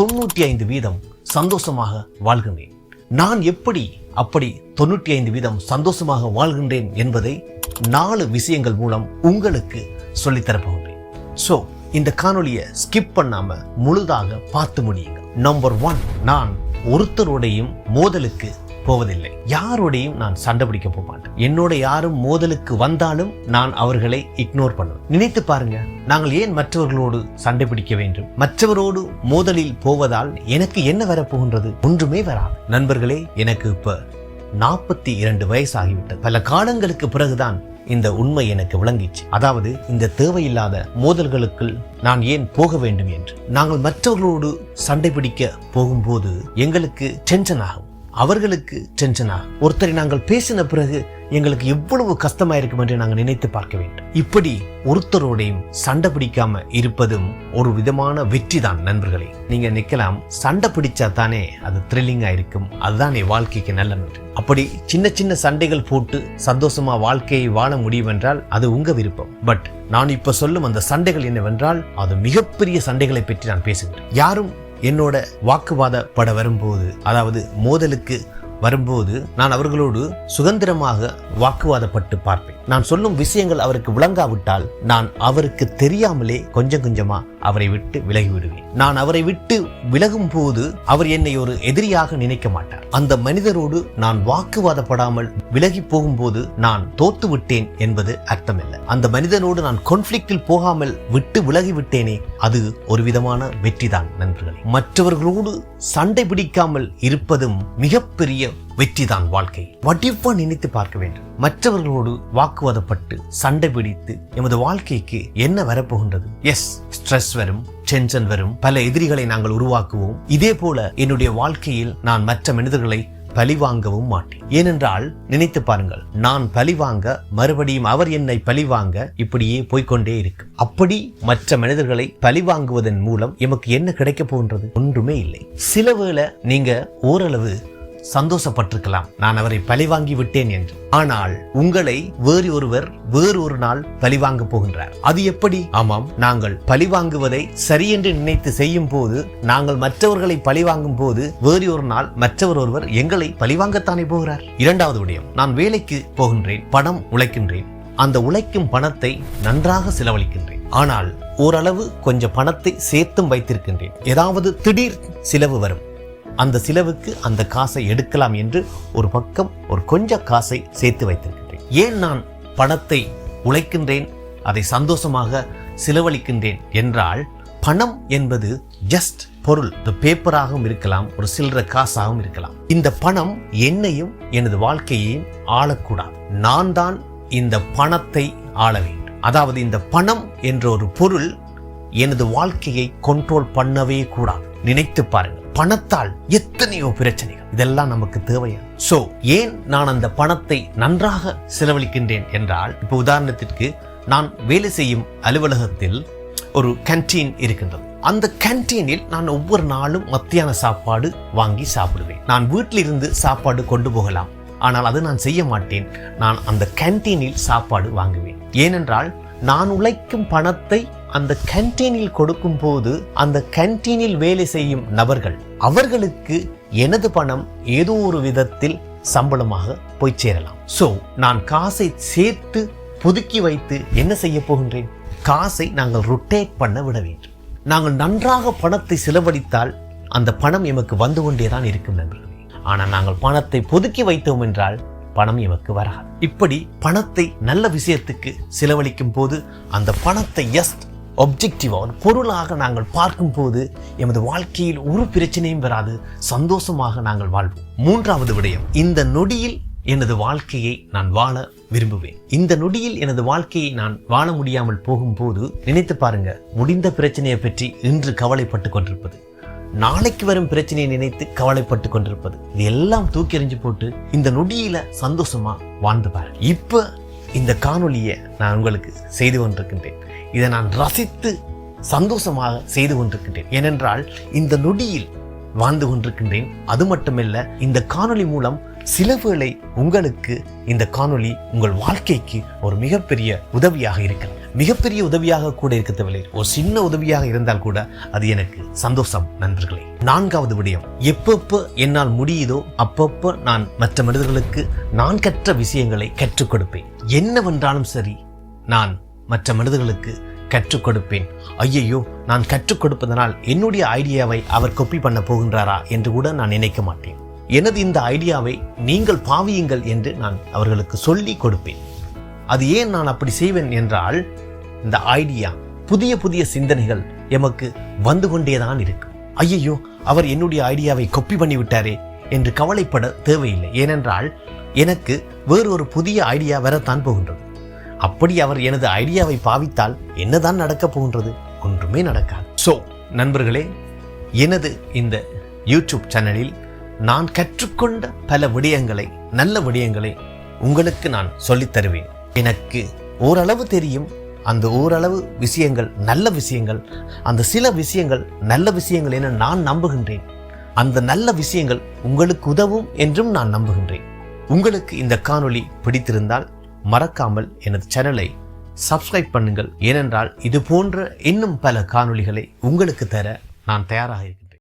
தொண்ணூற்றி ஐந்து வீதம் சந்தோஷமாக வாழ்கின்றேன். நான் எப்படி அப்படி தொண்ணூற்றி ஐந்து வீதம் சந்தோஷமாக வாழ்கின்றேன் என்பதை நாலு விஷயங்கள் மூலம் உங்களுக்கு சொல்லித்தரப்போகின்றேன் ஸோ இந்த காணொலியை ஸ்கிப் பண்ணாம முழுதாக பார்த்து முடியுங்க நம்பர் ஒன் நான் ஒருத்தரோடையும் மோதலுக்கு போவதில்லை. யாரோடையும் நான் சண்டை பிடிக்க போக மாட்டேன். என்னோட யாரும் மோதலுக்கு வந்தாலும் நான் அவர்களை இக்னோர் பண்ணுவேன். நினைத்து பாருங்க நாங்கள் ஏன் மற்றவர்களோடு சண்டை பிடிக்க வேண்டும்? மற்றவரோடு மோதலில் போவதால் எனக்கு என்ன வரப்போகின்றது? ஒன்றுமே வராது. நண்பர்களே எனக்கு இப்ப நாற்பத்தி இரண்டு வயசு ஆகிவிட்டது பல காலங்களுக்கு பிறகுதான் இந்த உண்மை எனக்கு விளங்கிச்சு. அதாவது இந்த தேவையில்லாத மோதல்களுக்குள் நான் ஏன் போக வேண்டும் என்று. நாங்கள் மற்றவர்களோடு சண்டை பிடிக்க போகும்போது எங்களுக்கு டென்ஷன் ஆகும். அவர்களுக்கு டென்ஷன் ஆகும் ஒருத்தரை நாங்கள் பேசின பிறகு எங்களுக்கு எவ்வளவு கஷ்டமா இருக்கும் என்று நாங்கள் நினைத்து பார்க்க வேண்டும். இப்படி ஒருத்தரோடையும் சண்டை பிடிக்காம இருப்பதும் ஒரு விதமான வெற்றி தான் நண்பர்களே. நீங்க நிக்கலாம் சண்டை பிடிச்சா தானே அது த்ரில்லிங்கா இருக்கும். அதுதானே வாழ்க்கைக்கு நல்ல நன்று அப்படி சின்ன சின்ன சண்டைகள் போட்டு சந்தோஷமா வாழ்க்கையை வாழ முடியும் என்றால் அது உங்க விருப்பம். பட் நான் இப்ப சொல்லும் அந்த சண்டைகள் என்னவென்றால் அது மிகப்பெரிய சண்டைகளை பற்றி நான் பேசுகிறேன். யாரும் என்னோட வாக்குவாதப்பட வரும்போது அதாவது மோதலுக்கு வரும்போது நான் அவர்களோடு சுதந்திரமாக வாக்குவாதப்பட்டு பார்ப்பேன். நான் சொல்லும் விஷயங்கள் அவருக்கு விளங்காவிட்டால் நான் அவருக்கு தெரியாமலே கொஞ்சம் கொஞ்சமா அவரை விட்டு விலகி விடுவேன் நான் அவரை விட்டு விலகும் போது அவர் என்னை ஒரு எதிரியாக நினைக்க மாட்டார். அந்த மனிதரோடு நான் வாக்குவாதப்படாமல் விலகி போகும்போது நான் தோத்து விட்டேன் என்பது அர்த்தமில்லை. அந்த மனிதனோடு நான் கான்ஃபிளிக்டில் போகாமல் விட்டு விலகி விட்டேனே அது ஒரு விதமான வெற்றிதான் நண்பர்களே. மற்றவர்களோடு சண்டை பிடிக்காமல் இருப்பதும் மிகப்பெரிய வெற்றிதான் வாழ்க்கை. வடிவா நினைத்து பார்க்க வேண்டும். மற்றவர்களோடு வாக்குவாதப்பட்டு சண்டை பிடித்து எமது வாழ்க்கைக்கு என்ன வரப்போகின்றது? எஸ் ஸ்ட்ரெஸ் வரும் டென்ஷன் வரும். பல எதிரிகளை நாங்கள் உருவாக்குவோம். இதே போல என்னுடைய வாழ்க்கையில் நான் மற்ற மனிதர்களை பழிவாங்கவும் மாட்டேன். ஏனென்றால் நினைத்து பாருங்கள் நான் பழிவாங்க மறுபடியும் அவர் என்னை பழிவாங்க இப்படியே போய்க்கொண்டே இருக்கு. அப்படி மற்ற மனிதர்களை பழிவாங்குவதன் மூலம் எமக்கு என்ன கிடைக்க போன்றது ஒன்றுமே இல்லை. சில வேளை நீங்க ஓரளவு சந்தோஷப்பட்டிருக்கலாம். நான் அவரை பழிவாங்கி விட்டேன் என்று. ஆனால் உங்களை வேறு ஒருவர் வேறு ஒரு நாள் பழிவாங்க போகின்றார். அது எப்படி? ஆமாம் நாங்கள் பழிவாங்குவதை சரியென்று நினைத்து செய்யும் போது நாங்கள் மற்றவர்களை பழிவாங்கும் போது வேறு ஒரு நாள் மற்றவர் ஒருவர் எங்களை பழிவாங்கத்தானே போகிறார்? இரண்டாவது விடயம் நான் வேலைக்கு போகின்றேன் பணம் உழைக்கின்றேன். அந்த உழைக்கும் பணத்தை நன்றாக செலவழிக்கின்றேன். ஆனால் ஓரளவு கொஞ்சம் பணத்தை சேர்த்தும் வைத்திருக்கின்றேன். ஏதாவது திடீர் செலவு வரும். அந்த செலவுக்கு அந்த காசை எடுக்கலாம் என்று ஒரு பக்கம் ஒரு கொஞ்ச காசை சேர்த்து வைத்திருக்கின்றேன். ஏன் நான் பணத்தை உழைக்கின்றேன்? அதை சந்தோஷமாக செலவழிக்கின்றேன் என்றால் பணம் என்பது ஜஸ்ட் பொருள். இந்த பேப்பராகவும் இருக்கலாம் ஒரு சில்லற காசாகவும் இருக்கலாம். இந்த பணம் என்னையும் எனது வாழ்க்கையையும் ஆளக்கூடாது. நான் தான் இந்த பணத்தை ஆள வேண்டும். அதாவது இந்த பணம் என்ற ஒரு பொருள் எனது வாழ்க்கையை கண்ட்ரோல் பண்ணவே கூடாது. நினைத்து பாருங்கள். பணத்தால் எத்தனையோ பிரச்சனைகள். இதெல்லாம் நமக்கு தேவையா சோ ஏன் நான் அந்த பணத்தை நன்றாக செலவழிக்கின்றேன் என்றால் இப்போ உதாரணத்திற்கு நான் வேலை செய்யும் அலுவலகத்தில் ஒரு கேன்டீன் இருக்கின்றது. அந்த கேன்டீனில் நான் ஒவ்வொரு நாளும் மத்தியான சாப்பாடு வாங்கி சாப்பிடுவேன். நான் வீட்டிலிருந்து சாப்பாடு கொண்டு போகலாம். ஆனால் அது நான் செய்ய மாட்டேன். நான் அந்த கேன்டீனில் சாப்பாடு வாங்குவேன். ஏனென்றால் நான் உழைக்கும் பணத்தை அந்த கேன்டீனில் கொடுக்கும் போது அந்த கேன்டீனில் வேலை செய்யும் நபர்கள் அவர்களுக்கு எனது பணம் ஏதோ ஒரு விதத்தில் சம்பளமாக போய் சேரலாம். ஸோ நான் காசை சேர்த்து புதுக்கி வைத்து என்ன செய்ய போகின்றேன்? காசை நாங்கள் ரொட்டேட் பண்ண விட வேண்டும். நாங்கள் நன்றாக பணத்தை செலவழித்தால் அந்த பணம் எமக்கு வந்து கொண்டே தான் இருக்கும் நண்பர்களே. ஆனால் நாங்கள் பணத்தை பொதுக்கி வைத்தோம் என்றால் பணம் எமக்கு வராது. இப்படி பணத்தை நல்ல விஷயத்துக்கு செலவழிக்கும் போது அந்த பணத்தை எஸ்ட் ஒப்ஜெக்டிவாக ஒரு பொருளாக நாங்கள் பார்க்கும்போது எமது வாழ்க்கையில் ஒரு பிரச்சனையும் வராது சந்தோஷமாக நாங்கள் வாழ்வோம். மூன்றாவது விடயம் இந்த நொடியில் எனது வாழ்க்கையை நான் வாழ விரும்புவேன். இந்த நொடியில் எனது வாழ்க்கையை நான் வாழ முடியாமல் போகும்போது நினைத்து பாருங்க முடிந்த பிரச்சனையை பற்றி இன்று கவலைப்பட்டு கொண்டிருப்பது நாளைக்கு வரும் பிரச்சனையை நினைத்து கவலைப்பட்டு கொண்டிருப்பது இது எல்லாம் தூக்கி எறிஞ்சு போட்டு இந்த நொடியில சந்தோஷமா வாழ்ந்து பாருங்க. இப்ப இந்த காணொலியை நான் உங்களுக்கு செய்து கொண்டிருக்கின்றேன். இதை நான் ரசித்து சந்தோஷமாக செய்து கொண்டிருக்கின்றேன். ஏனென்றால் இந்த நொடியில் வாழ்ந்து கொண்டிருக்கின்றேன். அது மட்டுமல்ல இந்த காணொளி மூலம் சில வேளை உங்களுக்கு இந்த காணொளி உங்கள் வாழ்க்கைக்கு ஒரு மிகப்பெரிய உதவியாக இருக்கிறது மிகப்பெரிய உதவியாக கூட இருக்க ஒரு சின்ன உதவியாக இருந்தால் கூட அது எனக்கு சந்தோஷம். நண்பர்களே நான்காவது விடயம். எப்பப்போ என்னால் முடியுதோ அப்பப்போ நான் மற்ற மனிதர்களுக்கு நான் கற்ற விஷயங்களை கற்றுக் கொடுப்பேன். என்னவென்றாலும் சரி நான் மற்ற மனிதர்களுக்கு கற்றுக் கொடுப்பேன். ஐயையோ நான் கற்றுக் கொடுப்பதனால் என்னுடைய ஐடியாவை அவர் கொப்பி பண்ண போகின்றாரா என்று கூட நான் நினைக்க மாட்டேன். எனது இந்த ஐடியாவை நீங்கள் பாவியுங்கள் என்று நான் அவர்களுக்கு சொல்லி கொடுப்பேன். அது ஏன் நான் அப்படி செய்வேன் என்றால் இந்த ஐடியா புதிய புதிய சிந்தனைகள் எமக்கு வந்து கொண்டேதான் இருக்கும் ஐயையோ அவர் என்னுடைய ஐடியாவை கொப்பி பண்ணிவிட்டாரே என்று கவலைப்பட தேவையில்லை. ஏனென்றால் எனக்கு வேறு ஒரு புதிய ஐடியா வரத்தான் போகின்றது. அப்படி அவர் எனது ஐடியாவை பாவித்தால் என்னதான் நடக்கப் போகின்றது? ஒன்றுமே நடக்காது. ஸோ நண்பர்களே எனது இந்த யூடியூப் சேனலில் நான் கற்றுக்கொண்ட பல விடயங்களை நல்ல விடயங்களை உங்களுக்கு நான் சொல்லித் தருவேன். எனக்கு ஓரளவு தெரியும் அந்த ஓரளவு விஷயங்கள் நல்ல விஷயங்கள் அந்த சில விஷயங்கள் நல்ல விஷயங்கள் என நான் நம்புகின்றேன். அந்த நல்ல விஷயங்கள் உங்களுக்கு உதவும் என்றும் நான் நம்புகின்றேன். உங்களுக்கு இந்த காணொளி பிடித்திருந்தால் மறக்காமல் எனது சேனலை சப்ஸ்கிரைப் பண்ணுங்கள். ஏனென்றால் இது போன்ற இன்னும் பல காணொளிகளை உங்களுக்கு தர நான் தயாராக